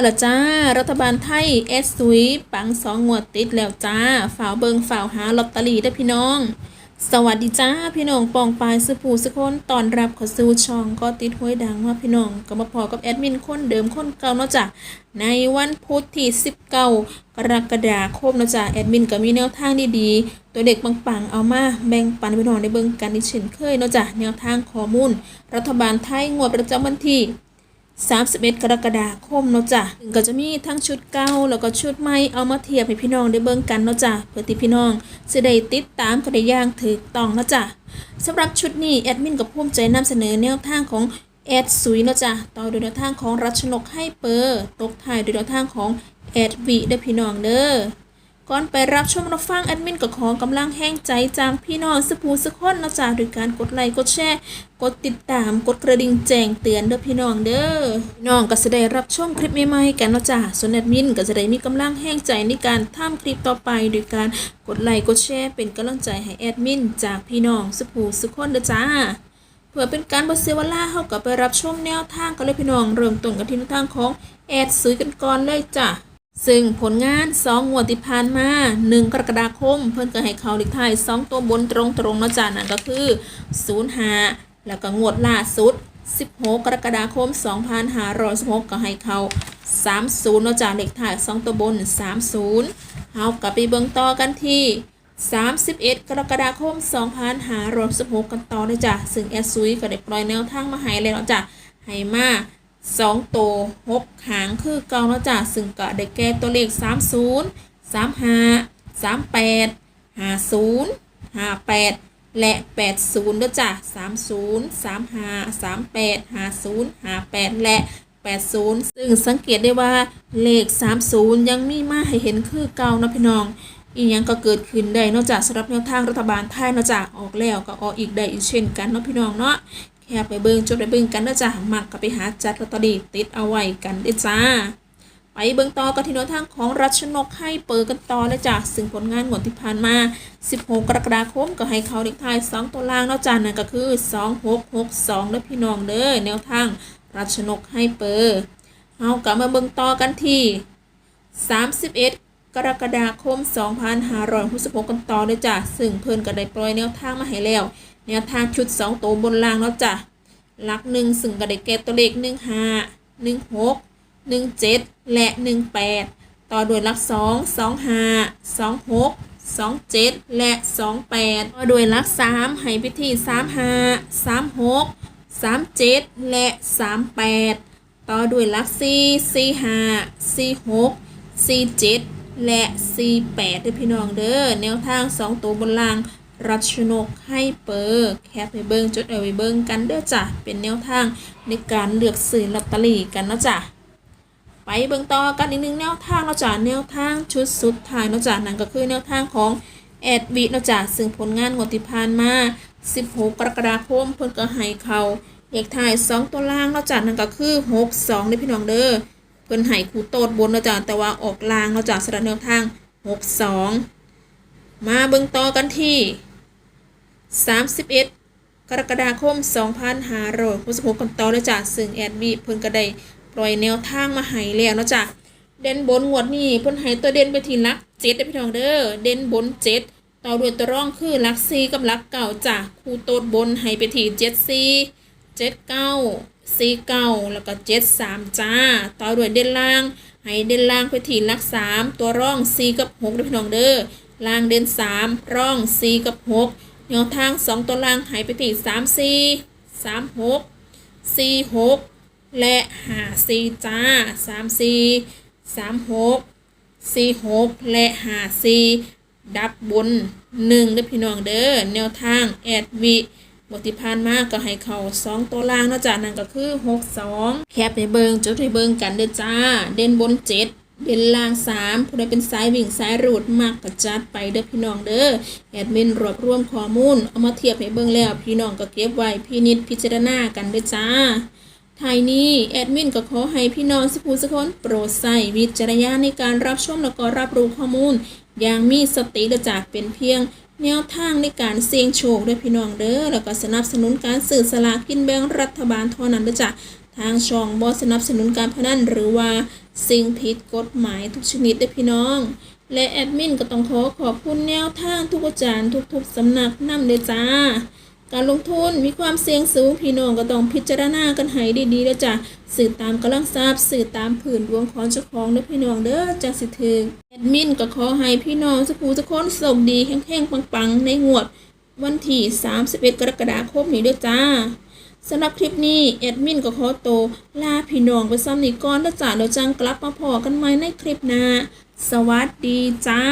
มาล้วจ้า รัฐบาลไทยเอสซุยปังสองงวดติดแล้วจ้าฝ่าวเบิงฝ่าวหาลอตเตอรี่ได้พี่น้อง สวัสดีจ้าพี่น้องปองปายสุภูสุคนตอนรับขอสู่ช่องก็ติดห้วยดังว่าพี่น้องก็มาพอกับแอดมินคนเดิมคนเก่าเนาะจ้ะในวันพุธที่19กรกฎาคมเนาะจ้ะแอดมินก็มีแนวทางดีๆ ตัวเด็กปังๆเอามาแบ่งปันพี่น้องได้เบิ่งกันอีกเช่นเคยเนาะจ้ะแนวทางข้อมูล รัฐบาลไทยงวดประจำวันที่ 31 กรกฎาคมเนาะจ้ะก็จะมีทั้งชุดเก่าแล้วก็ชุดใหม่เอามาเทียบให้พี่น้องได้เบิ่งกันเนาะจ้ะเพื่อที่พี่น้องจะได้ติดตามกันได้อย่างถูกต้องเนาะจ้ะสำหรับชุดนี้แอดมินก็ภูมิใจนำเสนอแนวทางของแอดซุยเนาะจ้ะต่อโดยแนวทางของรัชนกให้เปอร์ตกท้ายโดยแนวทางของแอดวีเด้อพี่น้องเด้อ ก่อนไปรับชมรับฟังแอดมินก็ขอกำลังแห้งใจจากพี่น้องสปูสกคนนะจ๊ะโดยการกดไลค์กดแชร์กดติดตามกดกระดิ่งแจ้งเตือนเด้อพี่น้องเด้อพี่น้องก็จะได้รับชมคลิปใหม่ๆกันนะจ๊ะส่วนแอดมินก็จะได้มีกำลังแห้งใจในการทำคลิปต่อไป โดยการกดไลค์กดแชร์เป็นกำลังใจให้แอดมินจากพี่น้องสปูสคนเด้อจ้าเพื่อเป็นการบ่เสียเวลาเฮาก็ไปรับชมแนวทางกันเลยพี่น้องเริ่มต้นกันที่แนวทางของแอดซื้อกันก่อนเลยจ้ะ ซึ่งผลงาน2งวดที่ผ่านมา 1 กรกฎาคม เพิ่นก็ให้เขาลขท้าย2 ตัวบนตรงๆเนาะจ้ะนั่นก็คือ 05 แล้วก็งวดล่าสุด 16 กรกฎาคม 2516ก็ให้เขา30เนาะจ้ะเลขท้าย2ตัวบน 30เฮากลับไปเบิ่งต่อกันที่ 31 กรกฎาคม 2516 กันต่อเลยจ้ะซึ่งแอดซุยก็ได้ปล่อยแนวทางมาให้แล้วเนาะจ้ะให้มา สองตัวหกหางคือเก่าเนาะจ้ะซึ่งก็ได้แก่ตัวเลข30 35 38 50 58และ80เด้อจ้ะ30 35 38 50 58และ80 ซึ่งสังเกตได้ว่าเลข 30 ยังมีมาให้เห็นคือเก่านะพี่น้อง อีกอย่างก็เกิดขึ้นได้นอกจากสำหรับแนวทางรัฐบาลไทยนอกจากออกแล้วก็ออกอีกได้อีกเช่นกันเนาะพี่น้องเนาะ แค่ไปเบิงจดไปเบิงกันเนอกจากมักก็ไปหาจัดลอตเตอรี่ติดเอาไว้กันเด้อจ้า ไปเบิงต่อกันที่แนวทางของรัชนกให้เปิดกันต่อเลยจ้ะซึ่งผลงานงวดที่ผ่านมา 16 กรกฎาคมก็ให้เขาเลขท้าย2 ตัวล่างเนอกจากนั่นก็คือ 2662เด้อพี่น้องเด้อแนวทางรัชนกให้เปิดเอากลับมาเบิงต่อกันที่31 กรกฎาคม 2566 กันต่อเลยจ้ะซึ่งเพิ่นก็ได้ปล่อยแนวทางมาให้แล้ว แนวทางชุด 2 ตัวบนล่างแล้วจ้ะหลักหนึ่งซึ่งก็ได้แก่ตัวเลข 15 16 17 และ 18 ต่อด้วยหลัก 2 25 26 27 และ 28 ต่อด้วยหลัก 3 ให้ไปที่35 36 37 และ 38 ต่อด้วยหลัก4 45 46 47 และ48ด้วยพี่น้องเด้อแนวทาง 2 ตัวบนล่าง รัชนกให้เปิดแคปไปเบิ้งจดเอาไว้เบิ้งกันเด้อจ้ะเป็นแนวทางในการเลือกซื้อลอตเตอรี่กันนะจ้ะไปเบิงต่อกันอีกหนึ่งแนวทางเนาะจ้ะแนวทางชุดสุดท้ายเนาะจ้ะนั่นก็คือแนวทางของแอดวิเนาะจ้ะซึ่งผลงานงวดที่ผ่านมา 16 กรกฎาคมเพิ่นก็ให้เขาเลขท้าย 2 ตัวล่างเนาะจ้ะนั่นก็คือ 62ด้พี่น้องเด้อ เพิ่นให้คูโตดบนเนาะจ้ะแต่ว่าออกลางเนาะจ้ะสำหรับแนวทาง 62 มาเบิ่งต่อกันที่ 31กรกฎาคม 2566กันต่อเลยจ้ะซึ่งแอดมิเพิ่นก็ได้ปล่อยแนวทางมาให้แล้วเนาะจ้ะเด่นบนงวดนี้เพิ่นให้ตัวเด่นไปทีลักเจ็ดเด้พี่น้องเด้อเด่นบนเจ็ดต่อด้วยตัวร่องคือลักสี่กับลักเก่าจ้ะคู่โตดบนให้ไปที่เจ็ดสี่เจ็ดเก้า สี่เก้าแล้วก็เจ็ดสามจ้า ต่อด้วยเด่นล่าง ให้เด่นล่างไปที่ลักสามตัวร่องสี่กับหกด้อพี่น้องเด้อล่างเด่นสามร่องสี่กับหกแนวทางสองตัวล่างให้ไปที่สามสี่สามหกสี่หกและห้าสี่จ้าสามสี่สามหกสี่หกและห้าสี่ดับบนหนึ่งเด้อพี่น้องเด้อแนวทางแอดวิ บทที่ผ่านมาก็ให้เขาสองตัวล่างนะจ้านั่นก็คือหกสองแคปไปเบิงจดให้เบิงกันเด้อจ้า เด่นบนเจ็ดเด่นล่างสามผู้ใดเป็นสายวิ่งสายรูดมากกระจัดไปเด้อพี่น้องเด้อแอดมินรวบรวมข้อมูลเอามาเทียบให้เบิงแล้วพี่น้องก็เก็บไว้พี่นิดพิจารณากันเด้อจ้าท้ายนี้แอดมินก็ขอให้พี่น้องสิผู้สกคนโปรดใส่วิจารณญาณในการรับชมแล้วก็รับรู้ข้อมูลอย่างมีสติเด้อจ้าเป็นเพียง แนวทางในการเสี่ยงโชคด้วยพี่น้องเด้อแล้วก็สนับสนุนการสื่อสลากกินแบ่งรัฐบาลเท่านั้นเด้อจ้ะทางช่องบอสนับสนุนการพนันหรือว่าสิ่งผิดกฎหมายทุกชนิดด้อพี่น้อง และแอดมินก็ต้องขอขอบคุณแนวทางทุกอาจารย์ทุกๆสำนักนำเด้อจ้า การลงทุนมีความเสี่ยงสูงพี่น้องก็ต้องพิจารณากันให้ดีๆเด้อจ้ะสื่อตามกำลังทรัพย์สื่อตามผืนดวงของเจ้าของเด้อพี่น้องเด้อจังสิถึงแอดมินก็ขอให้พี่น้องสุขูทุกคนโชคดีแข็งๆปังๆ ในงวด วันที่ 31 กรกฎาคมนี้ด้อจ้าสำหรับคลิปนี้แอดมินก็ขอโตลาพี่น้องไปซ้ำนีก่อนเด้อจ้าเดี๋ยวจังกลับมาพอกันใหม่ในคลิปหน้าสวัสดีจ้า